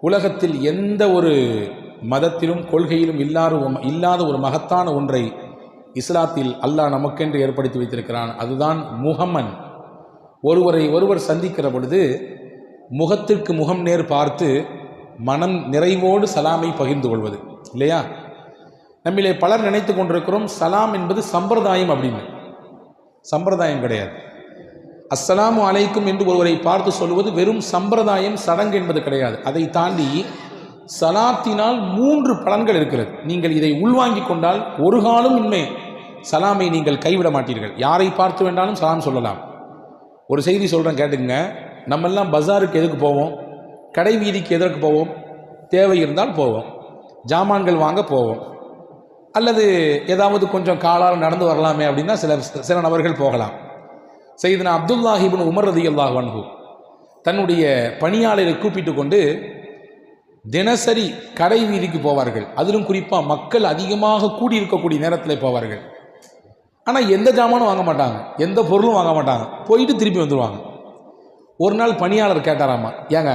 உலகத்தில் எந்த ஒரு மதத்திலும் கொள்கையிலும் இல்லாத இல்லாத ஒரு மகத்தான ஒன்றை இஸ்லாத்தில் அல்லாஹ் நமக்கென்று ஏற்படுத்தி வைத்திருக்கிறான். அதுதான் முகமன் ஒருவரை ஒருவர் சந்திக்கிற பொழுது முகத்திற்கு முகம் நேர் பார்த்து மனம் நிறைவோடு சலாமை பகிர்ந்து கொள்வது இல்லையா? நம்மிலே பலர் நினைத்து கொண்டிருக்கிறோம் சலாம் என்பது சம்பிரதாயம் அப்படின்னு. சம்பிரதாயம் கிடையாது. அஸ்ஸலாமு அலைக்கும் என்று ஒருவரை பார்த்து சொல்வது வெறும் சம்பிரதாயம் சடங்கு என்பது கிடையாது. அதை தாண்டி சலாத்தினால் மூன்று பலன்கள் இருக்கிறது. நீங்கள் இதை உள்வாங்கிக் கொண்டால் ஒரு காலம் இன்மை. சலாமை நீங்கள் கைவிட மாட்டீர்கள். யாரை பார்த்து வேண்டாலும் சலாம் சொல்லலாம். ஒரு செய்தி சொல்கிறேன் கேட்டுங்க நம்மெல்லாம் பஜாருக்கு எதுக்கு போவோம்? கடை வீதிக்கு எதற்கு போவோம்? தேவை இருந்தால் போவோம். ஜாமான்கள் வாங்க போவோம். அல்லது ஏதாவது கொஞ்சம் காலால் நடந்து வரலாமே அப்படின்னா சில சில நபர்கள் போகலாம். செய்தனா அப்துல்லாஹிபின் உமர் ரதி அல்லாஹ் வன்ஹு தன்னுடைய பணியாளரை கூப்பிட்டு கொண்டு தினசரி கடை வீதிக்கு போவார்கள். அதிலும் குறிப்பாக மக்கள் அதிகமாக கூடி இருக்கக்கூடிய நேரத்தில் போவார்கள். ஆனால் எந்த ஜாமானும் வாங்க மாட்டாங்க. எந்த பொருளும் வாங்க மாட்டாங்க. போயிட்டு திருப்பி வந்துடுவாங்க ஒரு நாள் பணியாளர் கேட்டாராமா ஏங்க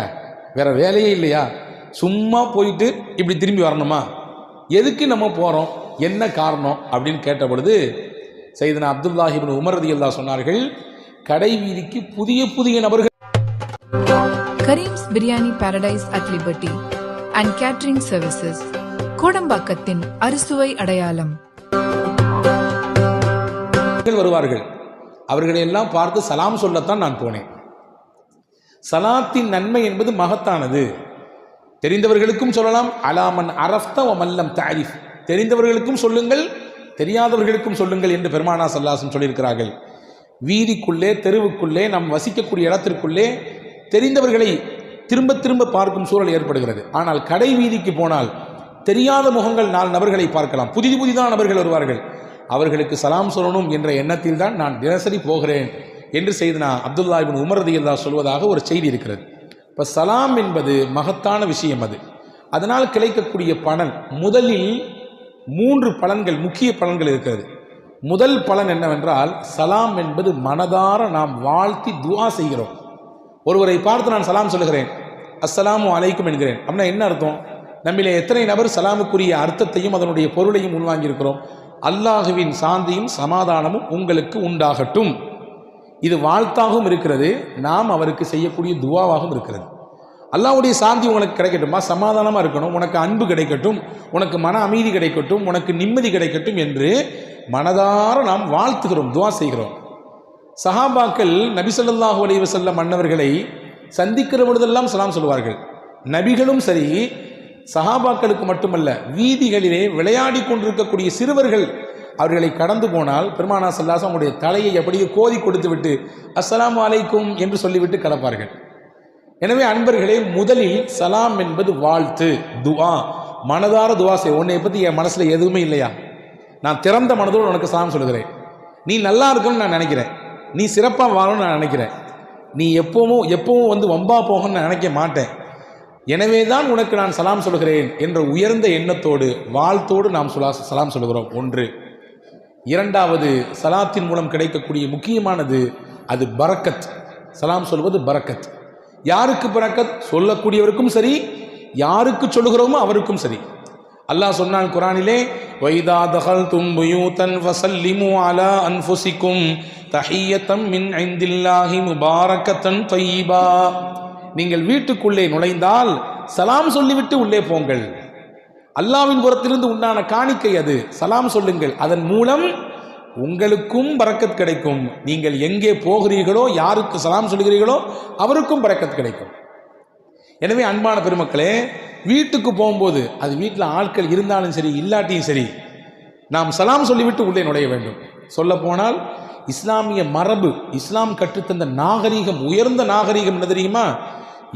வேற வேலையே இல்லையா? சும்மா போயிட்டு இப்படி திரும்பி வரணுமா? எதுக்கு நம்ம போகிறோம் என்ன காரணம்? அப்படின்னு கேட்ட பொழுது செய்தனா அப்துல்லாஹிபின் உமர் ரதி சொன்னார்கள் கடை வீதிக்கு புதிய புதிய நபர்கள். Karim's biryani paradise at liberty and catering services கோடம்பாக்கத்தின் அறுசுவை அடையாளம். வருவார்கள். அவர்களை எல்லாம் பார்த்து சலாம் சொல்லத்தான் நான் போனேன். சலாத்தின் நன்மை என்பது மகத்தானது. தெரிந்தவர்களுக்கும் சொல்லலாம். அலாமன் அரஃப்த மல்லம் தாரிஃப். தெரிந்தவர்களுக்கும் சொல்லுங்கள் தெரியாதவர்களுக்கும் சொல்லுங்கள் என்று பெருமானா சல்லாசம் சொல்லியிருக்கிறார்கள். வீதிக்குள்ளே தெருவுக்குள்ளே நாம் வசிக்கக்கூடிய இடத்திற்குள்ளே தெரிந்தவர்களை திரும்ப திரும்ப பார்க்கும் சூழல் ஏற்படுகிறது. ஆனால் கடை வீதிக்கு போனால் தெரியாத முகங்கள் நாலு நபர்களை பார்க்கலாம். புதிது புதிதான நபர்கள் வருவார்கள். அவர்களுக்கு சலாம் சொல்லணும் என்ற எண்ணத்தில் தான் நான் தினசரி போகிறேன் என்று செய்தனா அப்துல்லா இபின் உமர் ரதியல்லா சொல்வதாக ஒரு செய்தி இருக்கிறது. இப்போ சலாம் என்பது மகத்தான விஷயம் அது. அதனால் கிடைக்கக்கூடிய பலன் முதலில் மூன்று பலன்கள் முக்கிய பலன்கள் இருக்கிறது. முதல் பலன் என்னவென்றால் சலாம் என்பது மனதார நாம் வாழ்த்தி துவா செய்கிறோம். ஒருவரை பார்த்து நான் சலாம் சொல்லுகிறேன் அஸ்ஸலாமு அலைக்கும் என்கிறேன். அப்படின்னா என்ன அர்த்தம்? நம்மிலே எத்தனை நபர் சலாமுக்குரிய அர்த்தத்தையும் அதனுடைய பொருளையும் உள்வாங்கியிருக்கிறோம்? அல்லாஹுவின் சாந்தியும் சமாதானமும் உங்களுக்கு உண்டாகட்டும். இது வாழ்த்தாகவும் இருக்கிறது நாம் அவருக்கு செய்யக்கூடிய துவாவாகவும் இருக்கிறது. அல்லாஹ்வுடைய சாந்தி உனக்கு கிடைக்கட்டுமா? சமாதானமாக இருக்கணும். உனக்கு அன்பு கிடைக்கட்டும். உனக்கு மன அமைதி கிடைக்கட்டும். உனக்கு நிம்மதி கிடைக்கட்டும் என்று மனதார நாம் வாழ்த்துகிறோம் துவா செய்கிறோம். சஹாபாக்கள் நபி ஸல்லல்லாஹு அலைஹி மன்னவர்களை சந்திக்கிற பொழுதெல்லாம் சலாம் சொல்வார்கள் நபிகளும் சரி சஹாபாக்களுக்கு மட்டுமல்ல வீதிகளிலே விளையாடி கொண்டிருக்கக்கூடிய சிறுவர்கள் அவர்களை கடந்து போனால் பெருமானா சல்லாஸ் அவங்களுடைய தலையை எப்படியோ கோதி கொடுத்து விட்டு அஸ்லாம் அலைக்கும் என்று சொல்லிவிட்டு கடப்பார்கள் எனவே அன்பர்களே முதலில் சலாம் என்பது வாழ்த்து துவா. மனதார துவா செய் உன்னை பற்றி என் மனசில் எதுவுமே இல்லையா? நான் திறந்த மனதோடு உனக்கு சலாம் சொல்லுகிறேன். நீ நல்லா இருக்கணும்னு நான் நினைக்கிறேன். நீ சிறப்பாக வாழணும்னு நான் நினைக்கிறேன். நீ எப்பவும் எப்பவும் வந்து வம்பா போகணும்னு நான் நினைக்க மாட்டேன். எனவே தான் உனக்கு நான் சலாம் சொல்கிறேன் என்ற உயர்ந்த எண்ணத்தோடு வாழ்த்தோடு நாம் சுலா சலாம் சொல்லுகிறோம். ஒன்று. இரண்டாவது சலாத்தின் மூலம் கிடைக்கக்கூடிய முக்கியமானது அது பரக்கத். சலாம் சொல்வது பரக்கத். யாருக்கு பரக்கத்? சொல்லக்கூடியவருக்கும் சரி யாருக்கு சொல்லுகிறோமோ அவருக்கும் சரி. அல்லாஹ் சொன்னான் குரானிலே வைதா தகல் தும்புயூதன் வசல்லிமு அலா அன்ஃபுசிக்கும் தஹியத்தம் மின் ஐந்தில்லாஹி முபாரக்கத்தன் தையீபா. நீங்கள் வீட்டுக்குள்ளே நுழைந்தால் சலாம் சொல்லிவிட்டு உள்ளே போங்கள். அல்லாவின் புறத்திலிருந்து உண்டான காணிக்கை அது. சலாம் சொல்லுங்கள். அதன் மூலம் உங்களுக்கும் பறக்கத் கிடைக்கும். நீங்கள் எங்கே போகிறீர்களோ யாருக்கு சலாம் சொல்கிறீர்களோ அவருக்கும் பறக்கத் கிடைக்கும். எனவே அன்பான பெருமக்களே வீட்டுக்கு போகும்போது அது வீட்டில் ஆட்கள் இருந்தாலும் சரி இல்லாட்டியும் சரி நாம் சலாம் சொல்லிவிட்டு உள்ளே நுழைய வேண்டும். சொல்ல போனால் இஸ்லாமிய மரபு இஸ்லாம் கற்றுத்தந்த நாகரீகம் உயர்ந்த நாகரீகம் என்ன தெரியுமா?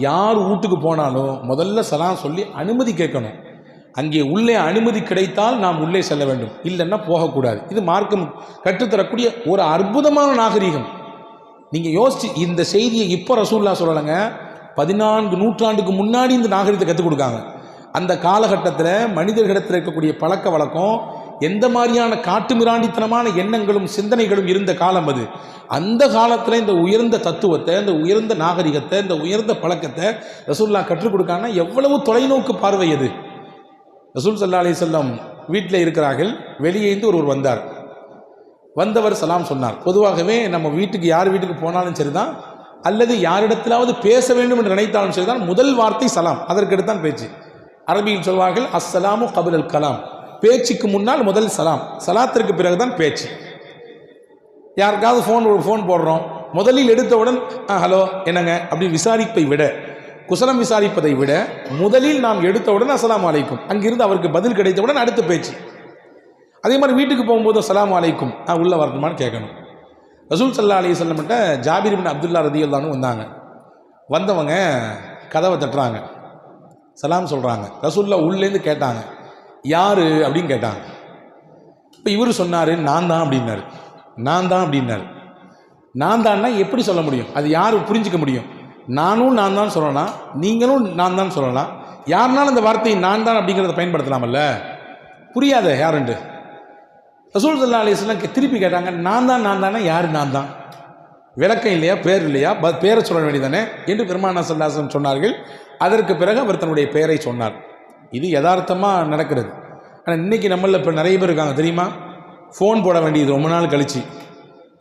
யார் வீட்டுக்கு போனாலும் முதல்ல சலாம் சொல்லி அனுமதி கேட்கணும். அங்கே உள்ளே அனுமதி கிடைத்தால் நாம் உள்ளே செல்ல வேண்டும். இல்லைன்னா போகக்கூடாது. இது மார்க்கம் கற்றுத்தரக்கூடிய ஒரு அற்புதமான நாகரீகம். நீங்கள் யோசிச்சு இந்த செய்தியை இப்போ ரசூல்லா சொல்லலைங்க. பதினான்கு நூற்றாண்டுக்கு முன்னாடி இந்த நாகரிகத்தை கற்றுக் கொடுக்காங்க. அந்த காலகட்டத்தில் மனிதர்களிடத்தில் இருக்கக்கூடிய பழக்க வழக்கம் எந்த மாதிரியான காட்டு மிராண்டித்தனமான எண்ணங்களும் சிந்தனைகளும் இருந்த காலம் அது. அந்த காலத்தில் இந்த உயர்ந்த தத்துவத்தை இந்த உயர்ந்த நாகரிகத்தை இந்த உயர்ந்த பழக்கத்தை ரசூல்லா கற்றுக் கொடுக்காங்கன்னா எவ்வளவு தொலைநோக்கு பார்வை அது. ரசூல் சல்லா அலி செல்லம் வீட்டில் இருக்கிறார்கள் வெளியே இருந்து ஒருவர் வந்தார். வந்தவர் சலாம் சொன்னார். பொதுவாகவே நம்ம வீட்டுக்கு யார் வீட்டுக்கு போனாலும் சரிதான் அல்லது யாரிடத்திலாவது பேச வேண்டும் என்று நினைத்தாலும் சரிதான். முதல் வார்த்தை சலாம். அதற்கடுத்தான் பேச்சு. அரபியில் சொல்வார்கள் அஸ்ஸலாமு கபில் அல் கலாம். பேச்சுக்கு முன்னால் முதல் சலாம். சலாத்திற்கு பிறகுதான் பேச்சு. யாருக்காவது ஃபோன் ஒரு ஃபோன் போடுறோம். முதலில் எடுத்தவுடன் "ஆ, ஹலோ என்னங்க? அப்படி விசாரிப்பை விட குசலம் விசாரிப்பதை விட முதலில் நாம் எடுத்தவுடன் அஸ்லாம் அலைக்கும். அங்கிருந்து அவருக்கு பதில் கிடைத்தவுடன் அடுத்த பேச்சு. அதே மாதிரி வீட்டுக்கு போகும்போது அஸ்லாம் அலைக்கும். நான் உள்ளே வரணுமான்னு கேட்கணும். ரசூல் சல்லா அலி சொல்லமிட்ட ஜாபிர் பின் அப்துல்லா ரதியுல்லானு வந்தாங்க. வந்தவங்க கதவை தட்டுறாங்க. சலாம் சொல்கிறாங்க ரசூல்லா உள்ளேருந்து கேட்டாங்க. யார் அப்படின்னு கேட்டாங்க. இப்போ இவர் சொன்னார் நான் தான் அப்படின்னாரு. நான் தான் அப்படின்னாரு. நான் தான்னா எப்படி சொல்ல முடியும்? அது யார் புரிஞ்சுக்க முடியும்? நானும் நான் தான் சொல்லலாம். நீங்களும் நான் தான் சொல்லலாம். யாருனாலும் அந்த வார்த்தையை நான் தான் அப்படிங்கிறத பயன்படுத்தலாமல்ல? புரியாத யாருண்டு ரசூல் சல்லா அலிஸ்லாம் திருப்பி கேட்டாங்க நான் தான் நான் தானே யார் நான் தான்? விளக்கம் இல்லையா பேர் இல்லையா பேரை சொல்ல வேண்டியதானே என்று பெருமானா சல்லாசம் சொன்னார்கள். அதற்கு பிறகு அவர் தன்னுடைய பெயரை சொன்னார். இது யதார்த்தமாக நடக்கிறது. ஆனால் இன்றைக்கி நம்மளில் இப்போ நிறைய பேர் இருக்காங்க தெரியுமா? ஃபோன் போட வேண்டியது ரொம்ப நாள் கழிச்சு.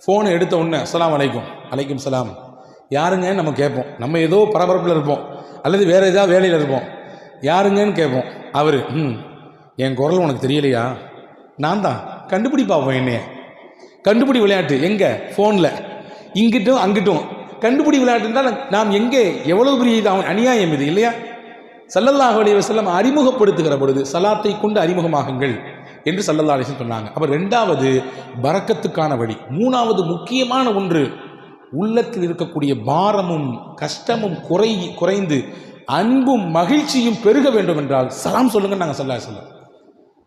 ஃபோனை எடுத்த உடனே அஸ்லாம் அலைக்கும். அலைக்கும் சலாம். யாருங்கன்னு நம்ம கேட்போம். நம்ம ஏதோ பரபரப்பில் இருப்போம். அல்லது வேறு ஏதாவது வேலையில் இருப்போம். யாருங்கன்னு கேட்போம். அவர் ம் என் குரல் உனக்கு தெரியலையா? நான் தான். கண்டுபிடி பார்ப்போம் என்னைய. கண்டுபிடி விளையாட்டு. எங்கே? ஃபோனில் இங்கிட்டும் அங்கிட்டும். கண்டுபிடி விளையாட்டுன்றால் நாம் எங்கே? எவ்வளவு பெரிய இது? அவன் அநியாயம் இது இல்லையா? சல்லல்லாஹ் அலைய செல்லம் அறிமுகப்படுத்துகிற பொழுது சலாத்தை கொண்டு அறிமுகமாகுங்கள் என்று சல்லல்லா அலிசன் சொன்னாங்க. அப்போ ரெண்டாவது பறக்கத்துக்கான வழி. மூணாவது முக்கியமான ஒன்று உள்ளத்தில் இருக்கக்கூடிய பாரமும் கஷ்டமும் குறை குறைந்து அன்பும் மகிழ்ச்சியும் பெருக வேண்டும் என்றால் சலாம் சொல்லுங்கள் நாங்கள் சல்லா சொல்லம்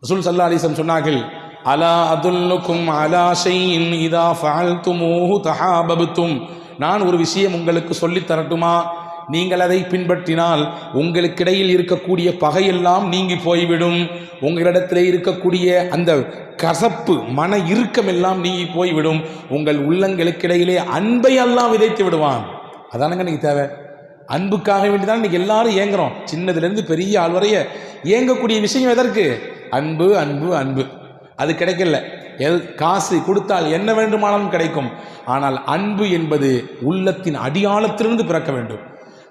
ரசூல் சல்லா அலிசன் சொன்னார்கள் அலா அதுல்லுக்கும் அலா ஷைஇன் இதா ஃபால்துமூஹு தஹாபபுத்தும் நான் ஒரு விஷயம் உங்களுக்கு சொல்லித் தரட்டுமா? நீங்கள் அதை பின்பற்றினால் உங்களுக்கிடையில் இருக்கக்கூடிய பகையெல்லாம் நீங்கி போய்விடும். உங்களிடத்தில் இருக்கக்கூடிய அந்த கசப்பு மன இறுக்கமெல்லாம் நீங்கி போய்விடும். உங்கள் உள்ளங்களுக்கிடையிலே அன்பை எல்லாம் விதைத்து விடுவான். அதானங்க நீங்கள் தேவை? அன்புக்காக வேண்டிதான் இன்றைக்கி எல்லாரும் ஏங்குறோம். சின்னதுலேருந்து பெரிய ஆள் வரைய ஏங்கக்கூடிய விஷயம் எதற்கு? அன்பு அன்பு அன்பு. அது கிடைக்கல. எல் காசு கொடுத்தால் என்ன வேண்டுமானாலும் கிடைக்கும். ஆனால் அன்பு என்பது உள்ளத்தின் அடியாளத்திலிருந்து பிறக்க வேண்டும்.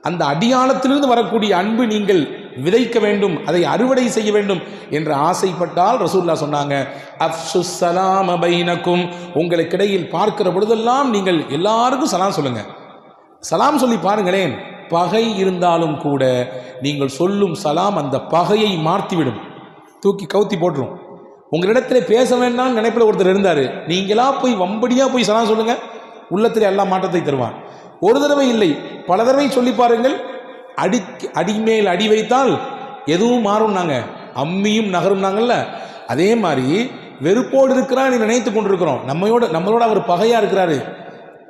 அந்த அடியாளத்திலிருந்து வரக்கூடிய அன்பு நீங்கள் விதைக்க வேண்டும் அதை அறுவடை செய்ய வேண்டும் என்று ஆசைப்பட்டால் ரசூல்லா சொன்னாங்க அஃப்சு சலாம் பைனக்கும். உங்களுக்கிடையில் பார்க்கிற பொழுதெல்லாம் நீங்கள் எல்லாருக்கும் சலாம் சொல்லுங்க. சலாம் சொல்லி பாருங்களேன் பகை இருந்தாலும் கூட நீங்கள் சொல்லும் சலாம் அந்த பகையை மாற்றிவிடும் தூக்கி கவுத்தி போட்டுரும். உங்களிடத்தில் பேச வேண்டாம்னு நினைப்பில் ஒருத்தர் இருந்தார். நீங்களா போய் வம்படியாக போய் சலாம் சொல்லுங்க. உள்ளத்தில் எல்லா மாற்றத்தை தருவான் ஒரு தடவை இல்லை பல தடவை சொல்லி பாருங்கள். அடி அடிமேல் அடி வைத்தால் எதுவும் மாறும் நாங்கள் அம்மியும் நகரும் நாங்கள்ல. அதே மாதிரி வெறுப்போடு இருக்கிறான்னு நினைத்து கொண்டிருக்கிறோம். நம்மையோட நம்மளோட அவர் பகையாக இருக்கிறாரு.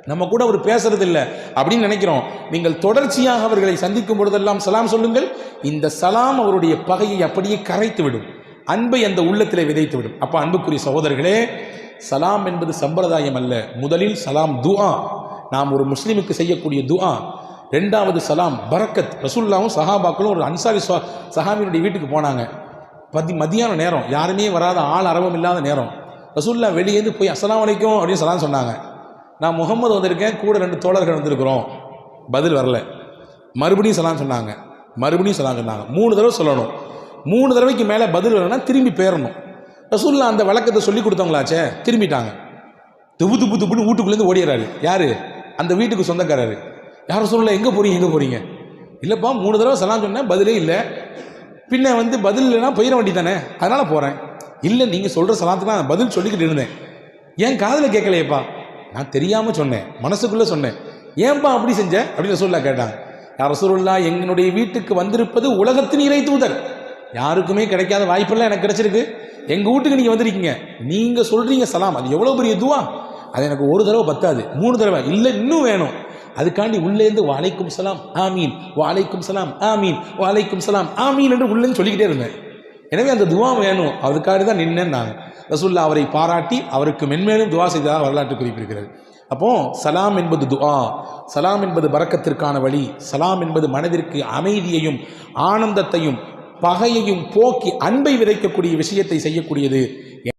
நம்ம கூட அவர் பேசுறது இல்லை அப்படின்னு நினைக்கிறோம். நீங்கள் தொடர்ச்சியாக அவர்களை சந்திக்கும் பொழுதெல்லாம் சலாம் சொல்லுங்கள். இந்த சலாம் அவருடைய பகையை அப்படியே கரைத்து விடும் அன்பை அந்த உள்ளத்திலே விதைத்துவிடும். அப்போ அன்புக்குரிய சகோதரர்களே சலாம் என்பது சம்பிரதாயம் அல்ல. முதலில் சலாம் துஆ. நாம் ஒரு முஸ்லீமுக்கு செய்யக்கூடிய துஆ. ரெண்டாவது சலாம் பரக்கத். ரசுல்லாவும் சஹாபாக்களும் ஒரு அன்சாரி சுவா- சஹாபியினுடைய வீட்டுக்கு போனாங்க. பதி மதியான நேரம். யாருமே வராத ஆள் அரவம் இல்லாத நேரம். ரசுல்லா வெளியேந்து போய் அஸ்லாம் வலைக்கும் அப்படின்னு சலாம் சொன்னாங்க. நான் முகமது வந்திருக்கேன் கூட ரெண்டு தோழர்கள் வந்திருக்கிறோம். பதில் வரல. மறுபடியும் சலாம் சொன்னாங்க. மறுபடியும் சலாம் சொன்னாங்க. மூணு தடவை சொல்லணும். மூணு தடவைக்கு மேலே பதில் வேணும்னா திரும்பி பேரணும். ரசூல்லா அந்த வழக்கத்தை சொல்லி கொடுத்தவங்களாச்சே திரும்பிட்டாங்க. துபு துபு துப்புன்னு வீட்டுக்குள்ளேருந்து ஓடிடுறாரு. யாரு? அந்த வீட்டுக்கு சொந்தக்காரரு. யாரும் சொல்லல எங்கே போகிறீங்க எங்கே போகிறீங்க இல்லைப்பா மூணு தடவை சலாம் சொன்னேன் பதிலே இல்லை. பின்ன வந்து பதில் இல்லைன்னா போயிட வேண்டி தானே அதனால் போகிறேன் இல்லை நீங்கள் சொல்கிற சலாத்துக்கு நான் பதில் சொல்லிக்கிட்டு இருந்தேன். ஏன் காதில் கேட்கலையேப்பா? நான் தெரியாமல் சொன்னேன் மனசுக்குள்ளே சொன்னேன். ஏன்பா அப்படி செஞ்ச? அப்படின்னு ரசூல்லா கேட்டாங்க. யார் ரசூலுல்லா எங்களுடைய வீட்டுக்கு வந்திருப்பது உலகத்தின் இறை தூதர். யாருக்குமே கிடைக்காத வாய்ப்பெல்லாம் எனக்கு கிடைச்சிருக்கு. எங்கள் வீட்டுக்கு நீங்கள் வந்திருக்கீங்க. நீங்கள் சொல்கிறீங்க சலாம். அது எவ்வளோ பெரிய துவா? அது எனக்கு ஒரு தடவை பத்தாது. மூணு தடவை. இல்லை இன்னும் வேணும். அதுக்காண்டி உள்ளேருந்து வாழைக்கும் சலாம் ஆமீன். வாழைக்கும் சலாம் ஆமீன். வாழைக்கும் சலாம் ஆமீன் என்று உள்ளேருந்து சொல்லிக்கிட்டே இருந்தேன். எனவே அந்த துவா வேணும். அதுக்காண்டி தான் நின்னேன் நான். ரசூல்லா அவரை பாராட்டி அவருக்கு மென்மேலும் துவா செய்ததாக வரலாற்று குறிப்பிருக்கிறது அப்போது சலாம் என்பது துஆ சலாம் என்பது பறக்கத்திற்கான வழி. சலாம் என்பது மனதிற்கு அமைதியையும் ஆனந்தத்தையும் பகையையும் போக்கி அன்பை விதைக்கக்கூடிய விஷயத்தை செய்யக்கூடியது.